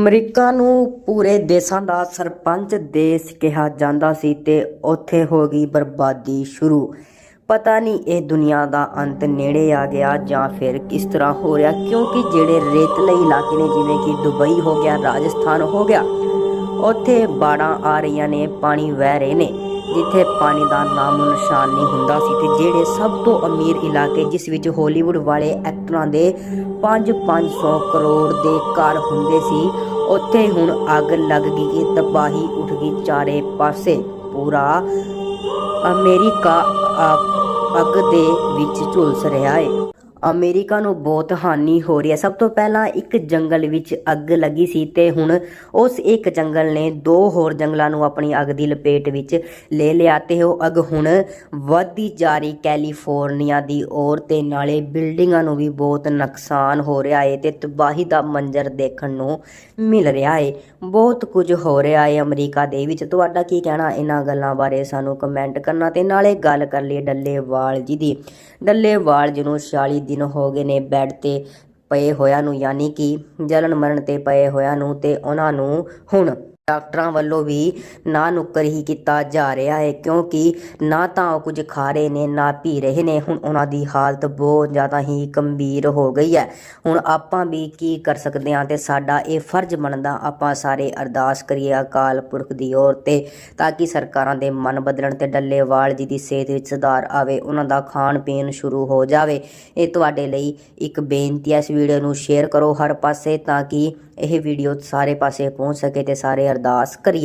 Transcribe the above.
America ਨੂੰ ਪੂਰੇ ਦੇਸ਼ਾਂ ਦਾ ਸਰਪੰਚ ਦੇਸ਼ ਕਿਹਾ ਜਾਂਦਾ ਸੀ ਤੇ ਉੱਥੇ ਹੋ ਗਈ ਬਰਬਾਦੀ ਸ਼ੁਰੂ। ਪਤਾ ਨਹੀਂ ਇਹ ਦੁਨੀਆ ਦਾ ਅੰਤ ਨੇੜੇ ਆ ਗਿਆ ਜਾਂ ਫਿਰ ਕਿਸ ਤਰ੍ਹਾਂ ਹੋ ਰਿਹਾ, ਕਿਉਂਕਿ ਜਿਹੜੇ ਰੇਤਲੇ ਇਲਾਕੇ ਨੇ, ਜਿਵੇਂ ਕਿ ਦੁਬਈ ਹੋ ਗਿਆ, ਰਾਜਸਥਾਨ ਹੋ ਗਿਆ, ਉੱਥੇ ਬਾੜਾਂ ਆ ਰਹੀਆਂ ਨੇ, ਪਾਣੀ ਵਹਿ ਰਹੇ ਨੇ। ਜਿੱਥੇ ਪਾਣੀ ਦਾ ਨਾਮ ਨਿਸ਼ਾਨ ਨਹੀਂ ਹੁੰਦਾ ਸੀ ਤੇ ਜਿਹੜੇ ਸਭ ਤੋਂ ਅਮੀਰ ਇਲਾਕੇ ਜਿਸ ਵਿੱਚ ਹਾਲੀਵੁੱਡ ਵਾਲੇ ਐਕਟਰਾਂ ਦੇ 5-500 ਕਰੋੜ ਦੇ ਘਰ ਹੁੰਦੇ ਸੀ, ਉੱਥੇ ਹੁਣ ਅੱਗ ਲੱਗ ਗਈ ਕਿ ਤਬਾਹੀ ਉੱਠ ਗਈ ਚਾਰੇ ਪਾਸੇ। ਪੂਰਾ ਅਮਰੀਕਾ ਅੱਗ ਦੇ ਵਿੱਚ ਝੁਲਸ ਰਿਹਾ ਹੈ ਅਮਰੀਕਾ ਨੂੰ ਬਹੁਤ ਹਾਨੀ ਹੋ ਰਹੀ ਹੈ। ਸਭ ਤੋਂ ਪਹਿਲਾਂ ਇੱਕ ਜੰਗਲ ਵਿੱਚ ਅੱਗ ਲੱਗੀ ਸੀ ਤੇ ਹੁਣ ਉਸ ਇੱਕ ਜੰਗਲ ਨੇ ਦੋ ਹੋਰ ਜੰਗਲਾਂ ਨੂੰ ਆਪਣੀ ਅੱਗ ਦੀ ਲਪੇਟ ਵਿੱਚ ਲੈ ਲਿਆ ਤੇ ਉਹ ਅੱਗ ਹੁਣ ਵੱਧਦੀ ਜਾ ਰਹੀ ਕੈਲੀਫੋਰਨੀਆ ਦੀ ਔਰ ਤੇ ਨਾਲੇ ਬਿਲਡਿੰਗਾਂ ਨੂੰ ਵੀ ਬਹੁਤ ਨੁਕਸਾਨ ਹੋ ਰਿਹਾ ਹੈ ਤੇ ਤਬਾਹੀ ਦਾ ਮੰਜ਼ਰ ਦੇਖਣ ਨੂੰ ਮਿਲ ਰਿਹਾ ਹੈ ਬਹੁਤ ਕੁਝ ਹੋ ਰਿਹਾ ਹੈ ਅਮਰੀਕਾ ਦੇ ਵਿੱਚ। ਤੁਹਾਡਾ ਕੀ ਕਹਿਣਾ? ਇਹਨਾਂ ਗੱਲਾਂ ਬਾਰੇ ਸਾਨੂੰ ਕਮੈਂਟ ਕਰਨਾ ਤੇ ਨਾਲੇ ਗੱਲ ਕਰ ਲਈ ਡੱਲੇਵਾਲ ਜੀ ਦੀ। ਡੱਲੇਵਾਲ ਜੀ ਨੂੰ 40 ਦਿਨ ਹੋ ਗਏ ਨੇ ਬੈੱਡ ਤੇ ਪਏ ਹੋਇਆਂ ਨੂੰ, ਯਾਨੀ ਕਿ ਜਲਣ ਮਰਨ ਤੇ ਪਏ ਹੋਇਆਂ ਨੂੰ ਤੇ ਉਹਨਾਂ ਨੂੰ ਹੁਣ ਡਾਕਟਰਾਂ ਵੱਲੋਂ ਵੀ ਨਾ ਨੁੱਕਰ ਹੀ ਕੀਤਾ ਜਾ ਰਿਹਾ ਹੈ, ਕਿਉਂਕਿ ਨਾ ਤਾਂ ਉਹ ਕੁਝ ਖਾ ਰਹੇ ਨੇ, ਨਾ ਪੀ ਰਹੇ ਨੇ। ਹੁਣ ਉਹਨਾਂ ਦੀ ਹਾਲਤ ਬਹੁਤ ਜ਼ਿਆਦਾ ਹੀ ਗੰਭੀਰ ਹੋ ਗਈ ਹੈ। ਹੁਣ ਆਪਾਂ ਵੀ ਕੀ ਕਰ ਸਕਦੇ ਹਾਂ ਤੇ ਸਾਡਾ ਇਹ ਫਰਜ਼ ਬਣਦਾ ਆਪਾਂ ਸਾਰੇ ਅਰਦਾਸ ਕਰੀਏ ਅਕਾਲ ਪੁਰਖ ਦੀ ਔਰ ਤੇ, ਤਾਂ ਕਿ ਸਰਕਾਰਾਂ ਦੇ ਮਨ ਬਦਲਣ ਤੇ ਡੱਲੇਵਾਲ ਜੀ ਦੀ ਸਿਹਤ ਵਿੱਚ ਸੁਧਾਰ ਆਵੇ, ਉਹਨਾਂ ਦਾ ਖਾਣ ਪੀਣ ਸ਼ੁਰੂ ਹੋ ਜਾਵੇ। ਇਹ ਤੁਹਾਡੇ ਲਈ ਇੱਕ ਬੇਨਤੀ ਹੈ। ਇਸ ਵੀਡੀਓ ਨੂੰ ਸ਼ੇਅਰ ਕਰੋ ਹਰ ਪਾਸੇ ਤਾਂ ਕਿ ਇਹ ਵੀਡੀਓ ਸਾਰੇ ਪਾਸੇ ਪਹੁੰਚ ਸਕੇ ਤੇ ਸਾਰੇ ਅਰਦਾਸ ਕਰੀਏ।